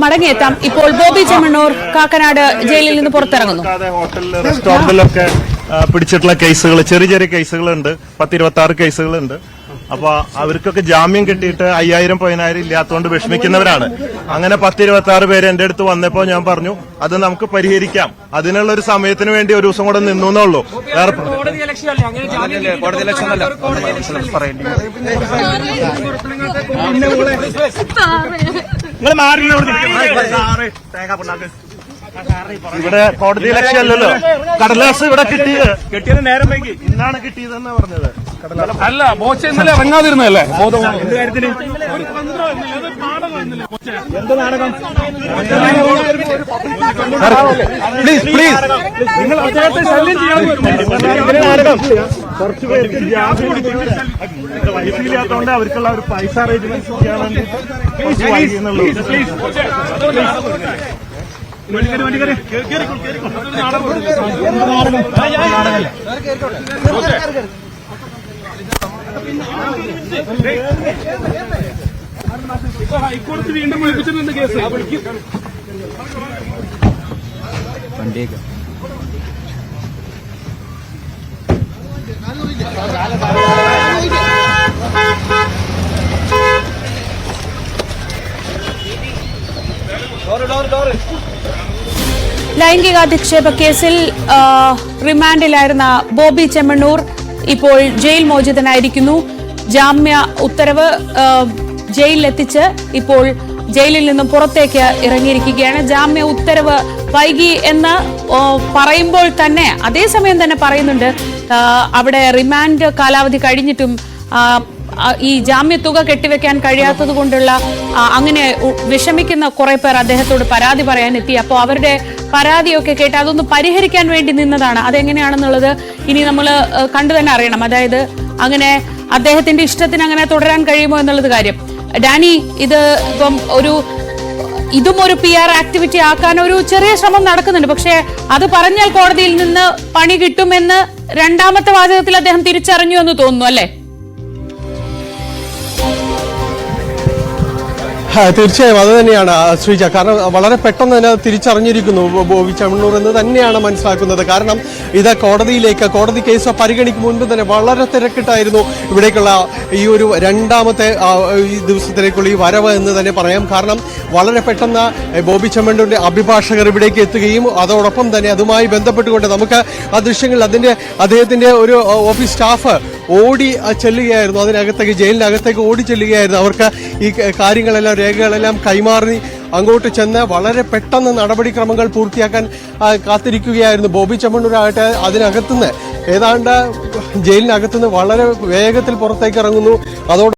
മടങ്ങിയെത്താം ഇപ്പോൾ ബോബി ചെമ്മണ്ണൂർ കാക്കനാട് ജയിലിൽ നിന്ന് പുറത്തിറങ്ങുന്നു. ഹോട്ടലിൽ റെസ്റ്റോറന്റിലൊക്കെ പിടിച്ചിട്ടുള്ള കേസുകൾ ചെറിയ ചെറിയ കേസുകളുണ്ട്. പത്തിരുപത്തി ആറ് കേസുകളുണ്ട്. അപ്പൊ അവർക്കൊക്കെ ജാമ്യം കിട്ടിയിട്ട് അയ്യായിരം പതിനായിരം ഇല്ലാത്തതുകൊണ്ട് വിഷമിക്കുന്നവരാണ്. അങ്ങനെ പത്തിരുപത്തി ആറ് പേര് എന്റെ അടുത്ത് വന്നപ്പോ ഞാൻ പറഞ്ഞു അത് നമുക്ക് പരിഹരിക്കാം. അതിനുള്ള ഒരു സമയത്തിന് വേണ്ടി ഒരു ദിവസം കൂടെ നിന്നു എന്നുള്ളൂ വേറെ കോടതി നിങ്ങൾ മാറി ഇവിടെ കോടതി ലക്ഷ്യമല്ലല്ലോ. കടലാസ് ഇവിടെ കിട്ടിയത്. കിട്ടിയത് നേരം വൈകി. ഇന്നാണ് കിട്ടിയതെന്ന് പറഞ്ഞത്. കടലാസ്. അല്ല ബോച്ച ഇന്നലെ ഇറങ്ങാതിരുന്നല്ലേ ബോധം പ്ലീസ് പ്ലീസ്. നിങ്ങൾ അദ്ദേഹത്തെ ശല്യം ചെയ്യണം കുറച്ച് പേർക്ക് വൈഫില്ലാത്തതുകൊണ്ട് അവർക്കുള്ള ഒരു പൈസ അറേഞ്ച്മെന്റ് ചെയ്യാൻ വേണ്ടി കുറച്ച് വൈകി എന്നുള്ളൂ ഹൈക്കോടതി വീണ്ടും വിളിപ്പിച്ചിട്ടുണ്ട് കേസ് ലൈംഗികാധിക്ഷേപ കേസിൽ ആ, റിമാൻഡിലായിരുന്ന ബോബി ചെമ്മണ്ണൂർ ഇപ്പോൾ ജയിൽ മോചിതനായിരിക്കുന്നു. ജാമ്യ ഉത്തരവ് ജയിലിലെത്തിച്ച് ഇപ്പോൾ ജയിലിൽ നിന്നും പുറത്തേക്ക് ഇറങ്ങിയിരിക്കുകയാണ്. ജാമ്യ ഉത്തരവ് വൈകി എന്ന് പറയുമ്പോൾ തന്നെ അതേസമയം തന്നെ പറയുന്നുണ്ട്. അവിടെ റിമാൻഡ് കാലാവധി കഴിഞ്ഞിട്ടും ഈ ജാമ്യത്തുക കെട്ടിവെക്കാൻ കഴിയാത്തത് കൊണ്ടുള്ള അങ്ങനെ വിഷമിക്കുന്ന കുറെ പേർ അദ്ദേഹത്തോട് പരാതി പറയാൻ എത്തി. അപ്പോൾ അവരുടെ പരാതിയൊക്കെ കേട്ട് അതൊന്ന് പരിഹരിക്കാൻ വേണ്ടി നിന്നതാണ്. അതെങ്ങനെയാണെന്നുള്ളത് ഇനി നമ്മൾ കണ്ടു തന്നെ അറിയണം. അതായത് അങ്ങനെ അദ്ദേഹത്തിന്റെ ഇഷ്ടത്തിന് അങ്ങനെ തുടരാൻ കഴിയുമോ എന്നുള്ളത് കാര്യം. ഡാനി ഇത് ഇപ്പം ഒരു ഇതും ഒരു പി ആർ ആക്ടിവിറ്റി ആക്കാൻ ഒരു ചെറിയ ശ്രമം നടക്കുന്നുണ്ട്. പക്ഷേ അത് പറഞ്ഞാൽ കോടതിയിൽ നിന്ന് പണി കിട്ടുമെന്ന് രണ്ടാമത്തെ വാചകത്തിൽ അദ്ദേഹം തിരിച്ചറിഞ്ഞു എന്ന് തോന്നുന്നു അല്ലേ? തീർച്ചയായും അത് തന്നെയാണ് ശ്രീജ. കാരണം വളരെ പെട്ടെന്ന് തന്നെ തിരിച്ചറിഞ്ഞിരിക്കുന്നു ബോബി ചമ്മണ്ണൂർ എന്ന് തന്നെയാണ് മനസ്സിലാക്കുന്നത്. കാരണം ഇത് കോടതിയിലേക്ക് കോടതി കേസ് പരിഗണിക്കും മുൻപ് തന്നെ വളരെ തിരക്കിട്ടായിരുന്നു ഇവിടേക്കുള്ള ഈ ഒരു രണ്ടാമത്തെ ഈ ദിവസത്തിലേക്കുള്ള ഈ വരവ് എന്ന് തന്നെ പറയാം. കാരണം വളരെ പെട്ടെന്ന് ബോബി ചമ്മണ്ണൂരിന്റെ അഭിഭാഷകർ ഇവിടേക്ക് എത്തുകയും അതോടൊപ്പം തന്നെ അതുമായി ബന്ധപ്പെട്ടുകൊണ്ട് നമുക്ക് ആ ദൃശ്യങ്ങളിൽ അതിന്റെ അദ്ദേഹത്തിന്റെ ഒരു ഓഫീസ് സ്റ്റാഫ് ഓടി ചെല്ലുകയായിരുന്നു. അതിനകത്തേക്ക് ജയിലിനകത്തേക്ക് ഓടി ചെല്ലുകയായിരുന്നു. അവർക്ക് ഈ കാര്യങ്ങളെല്ലാം രേഖകളെല്ലാം കൈമാറി അങ്ങോട്ട് ചെന്ന് വളരെ പെട്ടെന്ന് നടപടിക്രമങ്ങൾ പൂർത്തിയാക്കാൻ കാത്തിരിക്കുകയായിരുന്നു. ബോബി ചെമ്മണ്ണൂരാകട്ടെ അതിനകത്തുനിന്ന്. ഏതാണ്ട് ജയിലിനകത്തുനിന്ന് വളരെ വേഗത്തിൽ പുറത്തേക്ക് ഇറങ്ങുന്നു. അതോടെ